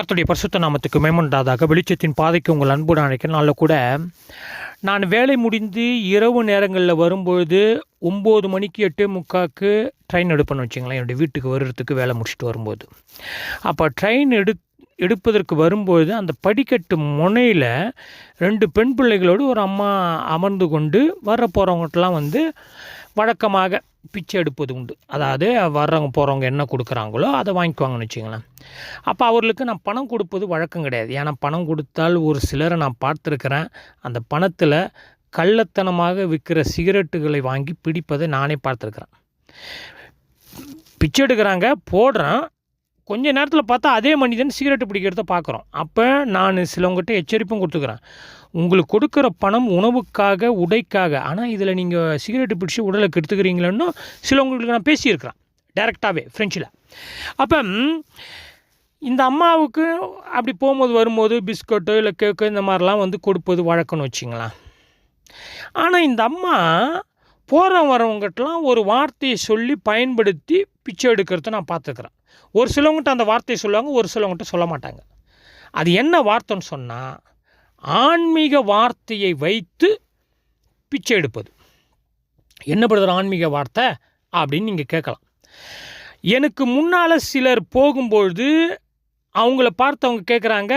கர்த்துடைய பரிசுத்த நாமத்துக்கு மேம்படாதாக வெளிச்சத்தின் பாதைக்கு உங்கள் அன்புடன் அழைக்கிற கூட நான் வேலை முடிந்து இரவு நேரங்களில் வரும்பொழுது ஒம்பது மணிக்கு எட்டே முக்காக்கு ட்ரெயின் எடுப்பேன்னு வச்சுங்களேன். என்னுடைய வீட்டுக்கு வர்றதுக்கு வேலை முடிச்சுட்டு வரும்போது. அப்போ ட்ரெயின் எடு எடுப்பதற்கு வரும்பொழுது அந்த படிக்கட்டு முனையில் ரெண்டு பெண் பிள்ளைகளோடு ஒரு அம்மா அமர்ந்து கொண்டு வர போகிறவங்கட்டலாம் வந்து வழக்கமாக பிச்சை எடுப்பது உண்டு. அதாவது வர்றவங்க போகிறவங்க என்ன கொடுக்குறாங்களோ அதை வாங்கிக்குவாங்கன்னு வச்சுங்களேன் அப்போ அவர்களுக்கு நான் பணம் கொடுப்பது வழக்கம் கிடையாது. ஏன்னா பணம் கொடுத்தால் ஒரு சிலரை நான் பார்த்துருக்கிறேன். அந்த பணத்தில் கள்ளத்தனமாக விற்கிற சிகரெட்டுகளை வாங்கி பிடிப்பதை நானே பார்த்துருக்குறேன். பிச்சை எடுக்கிறாங்க போடுறேன் கொஞ்ச நேரத்தில் பார்த்தா அதே மனிதன் சிகரெட்டு பிடிக்கிறத பார்க்குறோம். அப்போ நான் சிலவங்ககிட்ட எச்சரிப்பும் கொடுத்துக்கிறேன். உங்களுக்கு கொடுக்குற பணம் உணவுக்காக உடைக்காக ஆனால் இதில் நீங்கள் சிகரெட்டு பிடிச்சி உடலை கெடுத்துக்கிறீங்களேன்னு சிலவங்களுக்கு நான் பேசியிருக்கிறேன். டைரெக்டாகவே ஃப்ரெஞ்சில் அப்போ இந்த அம்மாவுக்கு அப்படி போகும்போது வரும்போது பிஸ்கட்டு இல்லை கேக்கு இந்த மாதிரிலாம் வந்து கொடுப்பது வழக்கம்னு வச்சிங்களேன். ஆனால் இந்த அம்மா போகிற வரவங்கட்டலாம் ஒரு வார்த்தையை சொல்லி பயன்படுத்தி பிச்சை எடுக்கிறத நான் பார்த்துக்கிறேன். ஒரு சிலவங்ககிட்ட அந்த வார்த்தையை சொல்லுவாங்க ஒரு சிலவங்ககிட்ட சொல்ல மாட்டாங்க. அது என்ன வார்த்தைன்னு சொன்னால் ஆன்மீக வார்த்தையை வைத்து பிச்சை எடுப்பது. என்ன ஆன்மீக வார்த்தை? அப்படின்னு நீங்கள் கேட்கலாம். எனக்கு முன்னால் சிலர் போகும்பொழுது அவங்கள பார்த்து அவங்க கேட்குறாங்க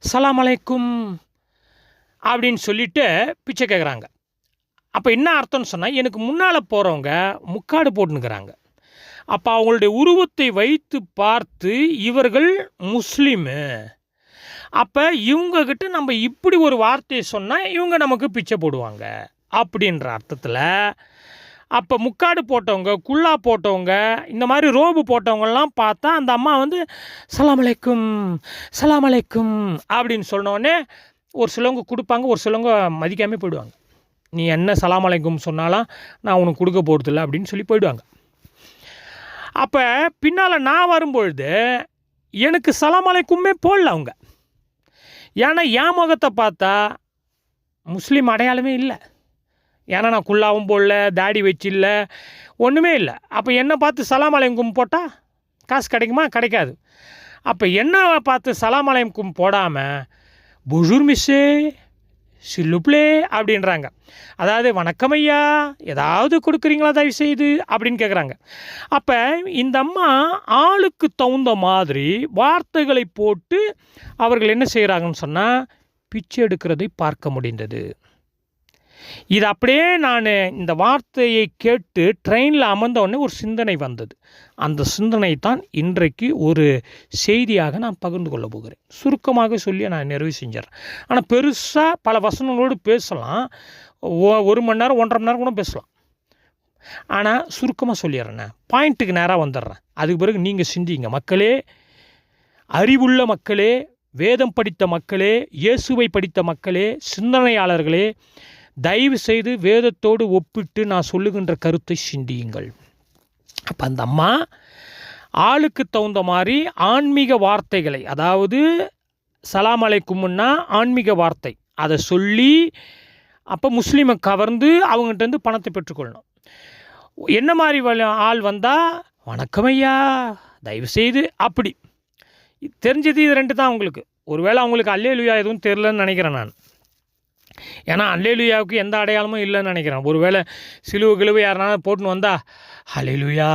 சலாம் அலைக்கும் அப்படின்னு சொல்லிட்டு பிச்சை கேட்குறாங்க அப்போ என்ன அர்த்தம்னு சொன்னால் எனக்கு முன்னால் போகிறவங்க முக்காடு போட்டுனுக்கிறாங்க அப்போ அவங்களுடைய உருவத்தை வைத்து பார்த்து இவர்கள் முஸ்லீமு. அப்போ இவங்கக்கிட்ட நம்ம இப்படி ஒரு வார்த்தையை சொன்னால் இவங்க நமக்கு பிச்சை போடுவாங்க. அப்படின்ற அர்த்தத்தில் அப்போ முக்காடு போட்டவங்க குல்லா போட்டவங்க இந்த மாதிரி ரோபு போட்டவங்கெல்லாம் பார்த்தா அந்த அம்மா வந்து சலாம் அலைக்கும் சலாம் அலைக்கும் அப்படின்னு சொன்னோடனே ஒரு சிலவங்க கொடுப்பாங்க ஒரு சிலவங்க மதிக்காமல் போயிடுவாங்க. நீ என்ன சலாம் அலைக்கும் சொன்னாலும் நான் உனக்கு கொடுக்க போகிறதில்ல அப்படின்னு சொல்லி போயிடுவாங்க. அப்போ பின்னால் நான் வரும்பொழுது எனக்கு சலாம் அலைக்குமே போடல அவங்க. ஏன்னா என் முகத்தை பார்த்தா முஸ்லீம் அடையாளமே இல்லை. ஏன்னா நான் குல்லாவும் போடல தாடி வச்சில்ல ஒன்றுமே இல்லை. அப்போ என்னை பார்த்து சலாம் அலைக்கும் போட்டால் காசு கிடைக்குமா? கிடைக்காது. அப்போ என்ன பார்த்து சலாம் அலைக்கும் போடாமல் புஜூர் மிஸ்ஸே சில்லுப்ளே அப்படின்றாங்க. அதாவது வணக்கம் ஐயா ஏதாவது கொடுக்குறீங்களா தயவு செய்து அப்படின்னு கேட்குறாங்க அப்போ இந்த அம்மா ஆளுக்கு தகுந்த மாதிரி வார்த்தைகளை போட்டு அவர்கள் என்ன செய்கிறாங்கன்னு சொன்னால் பிச்சை எடுக்கிறதை பார்க்க முடிந்தது. இது அப்படியே நான் இந்த வார்த்தையை கேட்டு ட்ரெயினில் அமர்ந்தவுடனே ஒரு சிந்தனை வந்தது. அந்த சிந்தனை தான் இன்றைக்கு ஒரு செய்தியாக நான் பகிர்ந்து கொள்ள போகிறேன். சுருக்கமாக சொல்லி நான் நிறைவு செஞ்சிடறேன். ஆனால் பெருசாக பல வசனங்களோடு பேசலாம். ஒரு மணி நேரம் ஒன்றரை மணி நேரம் கூட பேசலாம். ஆனால் சுருக்கமாக சொல்லிடுறேண்ணே பாயிண்ட்டுக்கு நேராக வந்துடுறேன். அதுக்கு பிறகு நீங்கள் சிந்திங்க. மக்களே அறிவுள்ள மக்களே வேதம் படித்த மக்களே இயேசுவை படித்த மக்களே சிந்தனையாளர்களே தயவு செய்து வேதத்தோடு ஒப்பிட்டு நான் சொல்லுகின்ற கருத்தை சிந்தியுங்கள். அப்போ அந்த அம்மா ஆளுக்கு தகுந்த மாதிரி ஆன்மீக வார்த்தைகளை அதாவது சலாம் அலைக்கும்னா ஆன்மீக வார்த்தை அதை சொல்லி அப்போ முஸ்லீமை கவர்ந்து அவங்ககிட்ட இருந்து பணத்தை பெற்றுக்கொள்ளணும். என்ன மாதிரி ஆள் வந்தால் வணக்கம் ஐயா தயவு செய்து அப்படி. தெரிஞ்சது இது ரெண்டு தான் அவங்களுக்கு. ஒருவேளை அவங்களுக்கு அல்லேலுயா எதுவும் தெரிலன்னு நினைக்கிறேன் நான். ஏன்னா அல்லேலுயாவுக்கு எந்த அடையாளமும் இல்லைன்னு நினைக்கிறேன். ஒருவேளை சிலுவை கிழுவை யாருனாலும் போட்டுன்னு வந்தா அலேலுயா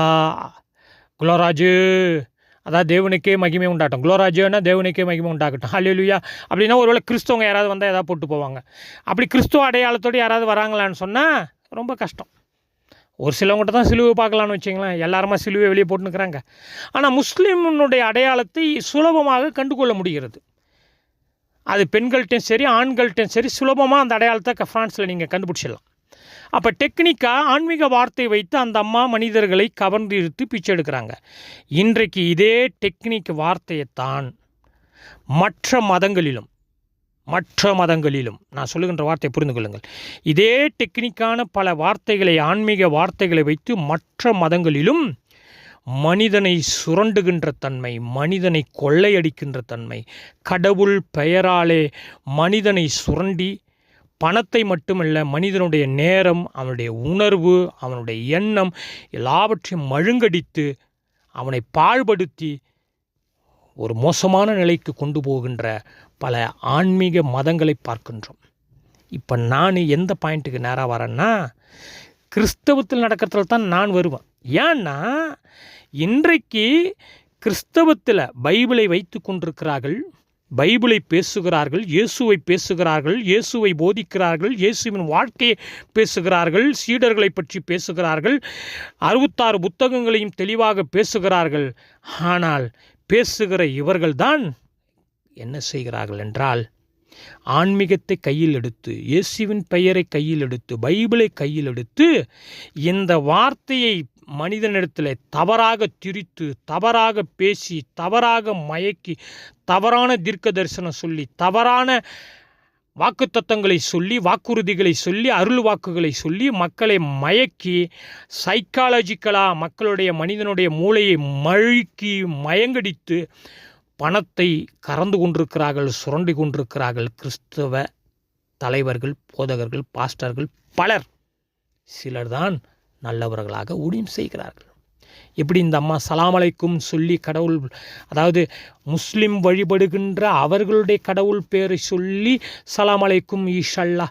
குலோராஜு! அதான் தேவனுக்கே மகிமை உண்டாட்டும். குலோராஜுன்னா தேவனுக்கே மகிமை உண்டாகட்டும். அலேலுயா அப்படின்னா ஒருவேளை கிறிஸ்தவங்க யாராவது வந்தால் எதாவது போட்டு போவாங்க. அப்படி கிறிஸ்துவ அடையாளத்தோடு யாராவது வராங்களான்னு சொன்னால் ரொம்ப கஷ்டம். ஒரு சிலவங்கிட்ட தான் சிலுவை பார்க்கலான்னு வச்சிங்களேன். எல்லாருமா சிலுவை வெளியே போட்டுனுக்குறாங்க ஆனால் முஸ்லீம்னுடைய அடையாளத்தை சுலபமாக கண்டுகொள்ள முடிகிறது. அது பெண்கள்கிட்டையும் சரி ஆண்கள்கிட்டையும் சரி சுலபமாக அந்த அடையாளத்தை க- ஃப்ரான்ஸில் நீங்கள் கண்டுபிடிச்சிடலாம். அப்போ டெக்னிக்காக ஆன்மீக வார்த்தை வைத்து அந்த அம்மா மனிதர்களை கவர்ந்து இழுத்து பிச்சை எடுக்கிறாங்க. இன்றைக்கு இதே டெக்னிக் வார்த்தையைத்தான் மற்ற மதங்களிலும் மற்ற மதங்களிலும் நான் சொல்லுகின்ற வார்த்தையை புரிந்து கொள்ளுங்கள். இதே டெக்னிக்கான பல வார்த்தைகளை ஆன்மீக வார்த்தைகளை வைத்து மற்ற மதங்களிலும் மனிதனை சுரண்டுகின்ற தன்மை மனிதனை கொள்ளையடிக்கின்ற தன்மை கடவுள் பெயராலே மனிதனை சுரண்டி பணத்தை மட்டுமல்ல மனிதனுடைய நேரம் அவனுடைய உணர்வு அவனுடைய எண்ணம் எல்லாவற்றையும் மழுங்கடித்து அவனை பாழ்படுத்தி ஒரு மோசமான நிலைக்கு கொண்டு போகின்ற பல ஆன்மீக மதங்களை பார்க்கின்றோம். இப்போ நான் எந்த பாயிண்ட்டுக்கு நேராக வரேன்னா கிறிஸ்தவத்தில் நடக்கிறதுல தான் நான் வருவேன். ஏன்னா இன்றைக்கு கிறிஸ்தவத்தில் பைபிளை வைத்து கொண்டிருக்கிறார்கள். பைபிளை பேசுகிறார்கள் இயேசுவை பேசுகிறார்கள் இயேசுவை போதிக்கிறார்கள் இயேசுவின் வாழ்க்கையை பேசுகிறார்கள் சீடர்களை பற்றி பேசுகிறார்கள் அறுபத்தாறு புத்தகங்களையும் தெளிவாக பேசுகிறார்கள். ஆனால் பேசுகிற இவர்கள்தான் என்ன செய்கிறார்கள் என்றால் ஆன்மீகத்தை கையில் எடுத்து இயேசுவின் பெயரை கையில் எடுத்து பைபிளை கையில் எடுத்து இந்த வார்த்தையை மனிதனிடத்தில் தவறாக திரித்து தவறாக பேசி தவறாக மயக்கி தவறான தீர்க்க தரிசனம் சொல்லி தவறான வாக்குத்தத்தங்களை சொல்லி வாக்குறுதிகளை சொல்லி அருள் வாக்குகளை சொல்லி மக்களை மயக்கி சைக்காலஜிக்கலாக மக்களுடைய மனிதனுடைய மூளையை மழுக்கி மயங்கடித்து பணத்தை கறந்து கொண்டிருக்கிறார்கள் சுரண்டி கொண்டிருக்கிறார்கள். கிறிஸ்தவ தலைவர்கள் போதகர்கள் பாஸ்டர்கள் பலர். சிலர்தான் நல்லவர்களாக ஊழியம் செய்கிறார்கள். எப்படி இந்த அம்மா சலாமலைக்கும் சொல்லி கடவுள் அதாவது முஸ்லிம் வழிபடுகின்ற அவர்களுடைய கடவுள் பேரை சொல்லி சலாமலைக்கும் ஈஷல்லா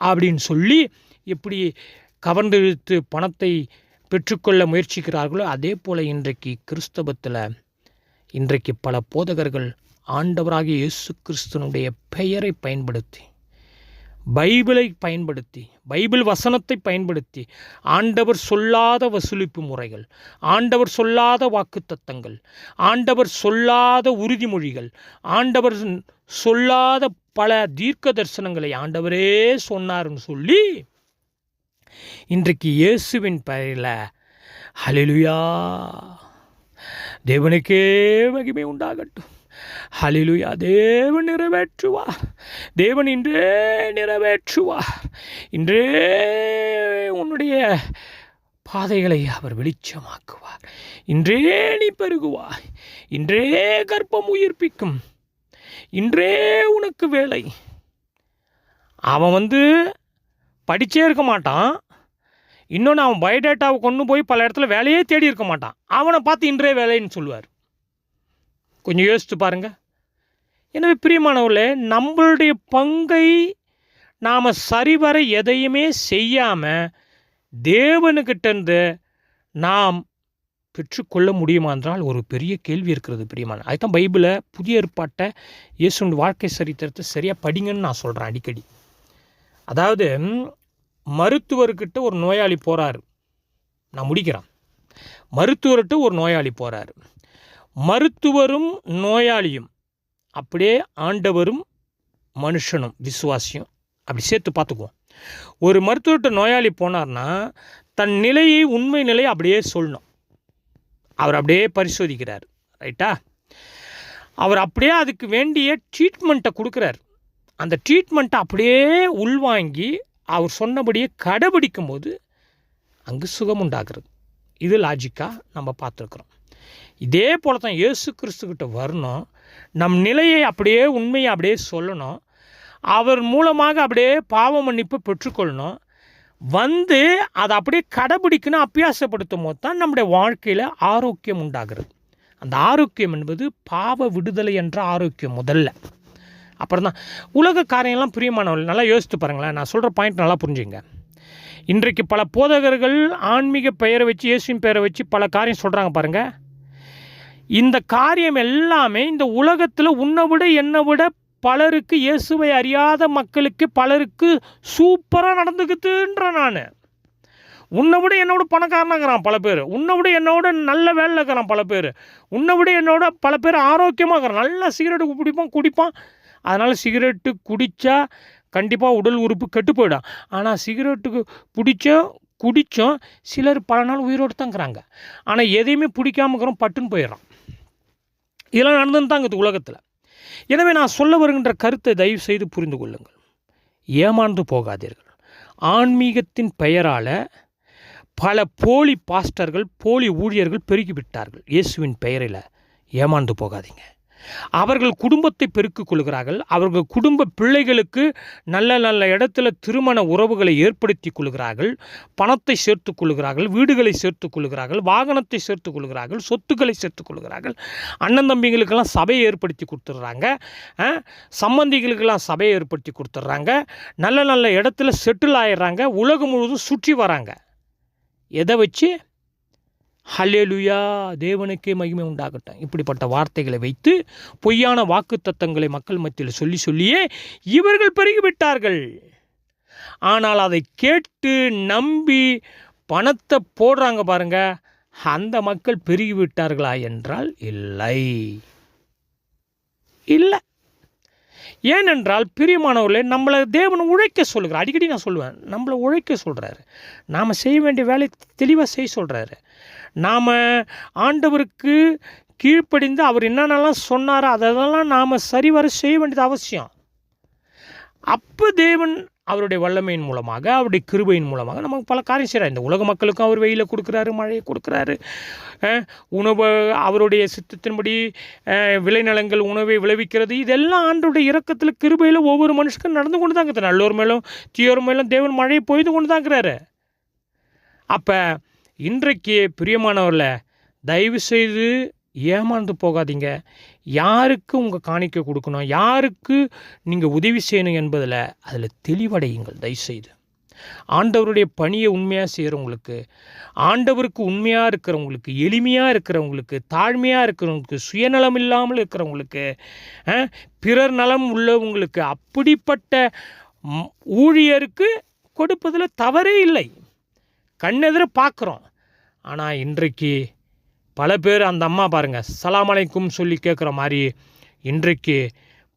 அப்படின்னு சொல்லி எப்படி கவர்ந்தெழுத்து பணத்தை பெற்றுக்கொள்ள முயற்சிக்கிறார்களோ அதே போல் இன்றைக்கு கிறிஸ்தவத்தில் இன்றைக்கு பல போதகர்கள் ஆண்டவராகிய இயேசு கிறிஸ்தனுடைய பெயரை பயன்படுத்தி பைபிளை பயன்படுத்தி பைபிள் வசனத்தை பயன்படுத்தி ஆண்டவர் சொல்லாத வசூலிப்பு முறைகள் ஆண்டவர் சொல்லாத வாக்குத்தத்தங்கள் ஆண்டவர் சொல்லாத உறுதிமொழிகள் ஆண்டவர் சொல்லாத பல தீர்க்க தரிசனங்களை ஆண்டவரே சொன்னார்னு சொல்லி இன்றைக்கு இயேசுவின் பெயரில் ஹலிலுயா தேவனுக்கே மகிமை உண்டாகட்டும். ஹலிலுயா தேவன் நிறைவேற்றுவார். தேவன் இன்றே நிறைவேற்றுவார். இன்றே உன்னுடைய பாதைகளை அவர் வெளிச்சமாக்குவார். இன்றே நீ பெருகுவாய். இன்றே கர்ப்பம் உயிர்ப்பிக்கும். இன்றே உனக்கு வேலை. அவன் வந்து படித்தே இருக்க மாட்டான். இன்னொன்று அவன் பயோடேட்டாவை கொண்டு போய் பல இடத்துல வேலையே தேடி இருக்க மாட்டான். அவனை பார்த்து இன்றே வேலைன்னு சொல்லுவார். கொஞ்சம் யோசித்து பாருங்கள் எனவே பிரியமானவர்களே நம்மளுடைய பங்கை நாம் சரிவர எதையுமே செய்யாமல் தேவனுக்கிட்டேருந்து நாம் பெற்றுக்கொள்ள முடியுமா என்றால் ஒரு பெரிய கேள்வி இருக்கிறது பிரியமான. அதுதான் பைபிளை புதிய ஏற்பாட்டை இயேசுன் வாழ்க்கை சரித்திரத்தை சரியாக படிங்கன்னு நான் சொல்கிறேன் அடிக்கடி. அதாவது மருத்துவர்கிட்ட ஒரு நோயாளி போகிறார் நான் முடிக்கிறேன். மருத்துவர்கிட்ட ஒரு நோயாளி போகிறார் மருத்துவரும் நோயாளியும் அப்படியே ஆண்டவரும் மனுஷனும் விசுவாசியும் அப்படி சேர்த்து பார்த்துக்குவோம். ஒரு மருத்துவர்கிட்ட நோயாளி போனார்னா தன் நிலையை உண்மை நிலையை அப்படியே சொல்லணும். அவர் அப்படியே பரிசோதிக்கிறார் ரைட்டா? அவர் அப்படியே அதுக்கு வேண்டிய ட்ரீட்மெண்ட்டை கொடுக்குறார். அந்த ட்ரீட்மெண்ட்டை அப்படியே உள்வாங்கி அவர் சொன்னபடியே கடைபிடிக்கும் போது அங்கு சுகம் உண்டாகிறது. இது லாஜிக்காக நம்ம பார்த்துருக்குறோம். இதே போல் தான் இயேசு கிறிஸ்துக்கிட்ட வரணும். நம் நிலையை அப்படியே உண்மையை அப்படியே சொல்லணும். அவர் மூலமாக அப்படியே பாவ மன்னிப்பு பெற்றுக்கொள்ளணும். வந்து அதை அப்படியே கடைபிடிக்கணும் அப்பியாசப்படுத்தும் போது தான் நம்முடைய வாழ்க்கையில் ஆரோக்கியம் உண்டாகிறது. அந்த ஆரோக்கியம் என்பது பாவ விடுதலை என்ற ஆரோக்கியம் முதல்ல. அப்புறம் தான் உலக காரியம்லாம் பிரியமானவர்கள் நல்லா யோசித்து பாருங்களேன் நான் சொல்கிற பாயிண்ட் நல்லா புரிஞ்சுங்க. இன்றைக்கு பல போதகர்கள் ஆன்மீக பெயரை வச்சு இயேசுவின் பெயரை வச்சு பல காரியம் சொல்கிறாங்க பாருங்கள் இந்த காரியம் எல்லாமே இந்த உலகத்தில் உன்னை விட என்னை விட பலருக்கு இயேசுவை அறியாத மக்களுக்கு பலருக்கு சூப்பராக நடந்துக்குதுன்ற நான். உன்னை விட என்னோட பணக்காரனாகிறான் பல பேர். உன்னை விட என்னோட நல்ல வேலையில் இருக்கிறான் பல பேர். உன்னை விட என்னோட பல பேர் ஆரோக்கியமாக இருக்கிறான் நல்லா சிகரெட்டு பிடிப்பான் குடிப்பான். அதனால் சிகரெட்டு குடித்தா கண்டிப்பாக உடல் உறுப்பு கெட்டு போயிடும். ஆனால் சிகரெட்டுக்கு பிடிச்சோம் குடித்தோம் சிலர் பல நாள் உயிரோடு தாங்கிறாங்க. ஆனால் எதையுமே பிடிக்காம இருக்கிறோம் பட்டுன்னு போயிடறான். இதெல்லாம் நடந்துன்னு தான் இருக்குது உலகத்தில். எனவே நான் சொல்ல வருகின்ற கருத்தை தயவு செய்து புரிந்து கொள்ளுங்கள். ஏமாந்து போகாதீர்கள். ஆன்மீகத்தின் பெயரால் பல போலி பாஸ்டர்கள் போலி ஊழியர்கள் பெருகிவிட்டார்கள். இயேசுவின் பெயரில் ஏமாந்து போகாதீங்க. அவர்கள் குடும்பத்தை பெருக்கிக் கொள்கிறார்கள். அவர்கள் குடும்ப பிள்ளைகளுக்கு நல்ல நல்ல இடத்துல திருமண உறவுகளை ஏற்படுத்தி கொள்கிறார்கள். பணத்தை சேர்த்து கொள்கிறார்கள். வீடுகளை சேர்த்து கொள்கிறார்கள். வாகனத்தை சேர்த்து கொள்கிறார்கள். சொத்துக்களை சேர்த்து கொள்கிறார்கள். அண்ணன் தம்பிங்களுக்கெல்லாம் சபையை ஏற்படுத்தி கொடுத்துட்றாங்க. சம்பந்திகளுக்கெல்லாம் சபையை ஏற்படுத்தி கொடுத்துட்றாங்க. நல்ல நல்ல இடத்துல செட்டில் ஆயிடுறாங்க. உலகம் முழுவதும் சுற்றி வராங்க. எதை வச்சு? ஹலேலுயா தேவனுக்கே மகிமை உண்டாகட்டும். இப்படிப்பட்ட வார்த்தைகளை வைத்து பொய்யான வாக்குத்தத்தங்களை மக்கள் மத்தியில் சொல்லி சொல்லியே இவர்கள் பெருகிவிட்டார்கள். ஆனால் அதை கேட்டு நம்பி பணத்தை போடுறாங்க பாருங்க அந்த மக்கள் பெருகிவிட்டார்களா என்றால் இல்லை. இல்லை. ஏனென்றால் பிரியமானவர்களே நம்மளை தேவன் உழைக்க சொல்லுகிறார். அடிக்கடி நான் சொல்லுவேன் நம்மளை உழைக்க சொல்கிறாரு நாம் செய்ய வேண்டிய வேலை தெளிவாக செய்ய சொல்கிறாரு நாம் ஆண்டவருக்கு கீழ்ப்படிந்து அவர் என்னென்னலாம் சொன்னாரோ அதெல்லாம் நாம் சரிவர செய்ய வேண்டியது அவசியம். அப்போ தேவன் அவருடைய வல்லமையின் மூலமாக அவருடைய கிருபையின் மூலமாக நமக்கு பல காரியம் செய்கிறார் இந்த உலக மக்களுக்கும் அவர் வெயிலை கொடுக்குறாரு மழையை கொடுக்குறாரு. உணவு அவருடைய சித்தத்தின்படி விளைநிலங்கள் உணவை விளைவிக்கிறது. இதெல்லாம் ஆண்டோடைய இறக்கத்தில் கிருபையில் ஒவ்வொரு மனுஷனுக்கும் நடந்து கொண்டு தான் இருக்குது நல்லோர் மேலும் தீயோர் மேலும் தேவன் மழையை பொய்து கொண்டு தான் இருக்கிறாரு அப்போ இன்றைக்கு பிரியமானவர்ல தயவு செய்து ஏமாந்து போகாதீங்க. யாருக்கு உங்கள் காணிக்க கொடுக்கணும்? யாருக்கு நீங்கள் உதவி செய்யணும் என்பதில் அதில் தெளிவடையுங்கள் தயவுசெய்து. ஆண்டவருடைய பணியை உண்மையாக செய்கிறவங்களுக்கு ஆண்டவருக்கு உண்மையாக இருக்கிறவங்களுக்கு எளிமையாக இருக்கிறவங்களுக்கு தாழ்மையாக இருக்கிறவங்களுக்கு சுயநலம் இல்லாமல் இருக்கிறவங்களுக்கு பிறர் நலம் உள்ளவங்களுக்கு அப்படிப்பட்ட ஊழியருக்கு கொடுப்பதில் தவறே இல்லை. கண்ணெதிர பார்க்குறோம். ஆனால் இன்றைக்கு பல பேர் அந்த அம்மா பாருங்கள் சலாமலைக்கும் சொல்லி கேட்குற மாதிரி இன்றைக்கு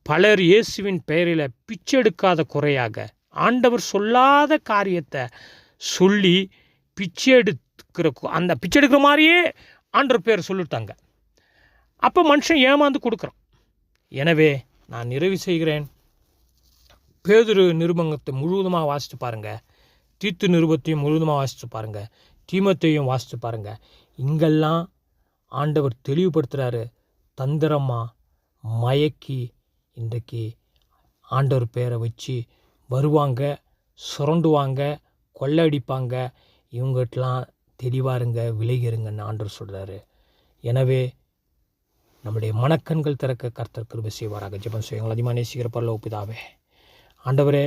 பலர் இயேசுவின் பெயரில் பிச்சை எடுக்காத குறையாக ஆண்டவர் சொல்லாத காரியத்தை சொல்லி பிச்சை எடுக்கிற அந்த பிச்சை எடுக்கிற மாதிரியே ஆண்டவர் பேர் சொல்லிட்டாங்க. அப்போ மனுஷன் ஏமாந்து கொடுக்குறான். எனவே நான் நிறைவு செய்கிறேன். பேதுரு நிருபங்கத்தை முழுவதுமாக வாசித்து பாருங்கள் தீத்து நிருபத்தையும் முழுவதுமாக வாசித்து பாருங்கள் தீமத்தையும் வாசித்து பாருங்கள் இங்கெல்லாம் ஆண்டவர் தெளிவுபடுத்துகிறாரு தந்திரமாக மயக்கி இன்றைக்கு ஆண்டவர் பேரை வச்சு வருவாங்க சுரண்டுவாங்க கொள்ளடிப்பாங்க. இவங்ககிட்டலாம் தெளிவாருங்க விலகிருங்கன்னு ஆண்டவர் சொல்கிறாரு எனவே நம்முடைய மனக்கண்கள் திறக்க கர்த்தர் கிருபை செய்வாராக. ஜெபம் செய்யுங்கள். அதிகமாக நேசிக்கிற பரலோக ஒப்புதாவே ஆண்டவரே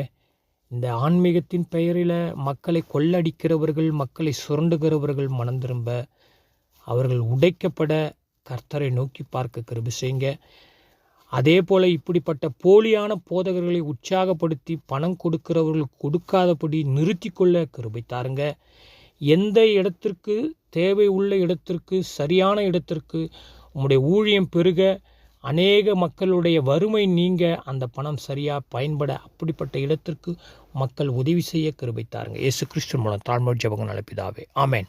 இந்த ஆன்மீகத்தின் பெயரில் மக்களை கொள்ளடிக்கிறவர்கள் மக்களை சுரண்டுகிறவர்கள் மனம் திரும்ப அவர்கள் உடைக்கப்பட கர்த்தரை நோக்கி பார்க்க கருபு செய்யுங்க. அதே போல் இப்படிப்பட்ட போலியான போதகர்களை உற்சாகப்படுத்தி பணம் கொடுக்கிறவர்கள் கொடுக்காதபடி நிறுத்தி கொள்ள கருபை தாருங்க. எந்த இடத்திற்கு தேவை உள்ள இடத்திற்கு சரியான இடத்திற்கு உங்களுடைய ஊழியம் பெருக அநேக மக்களுடைய வறுமை நீங்க அந்த பணம் சரியாக பயன்பட அப்படிப்பட்ட இடத்திற்கு மக்கள் உதவி செய்ய கருபை தாருங்க. இயேசு கிறிஸ்து மூலம் தாழ்மொழி ஜபங்க நலப்பிதாவே ஆமேன்.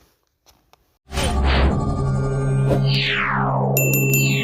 Yeah.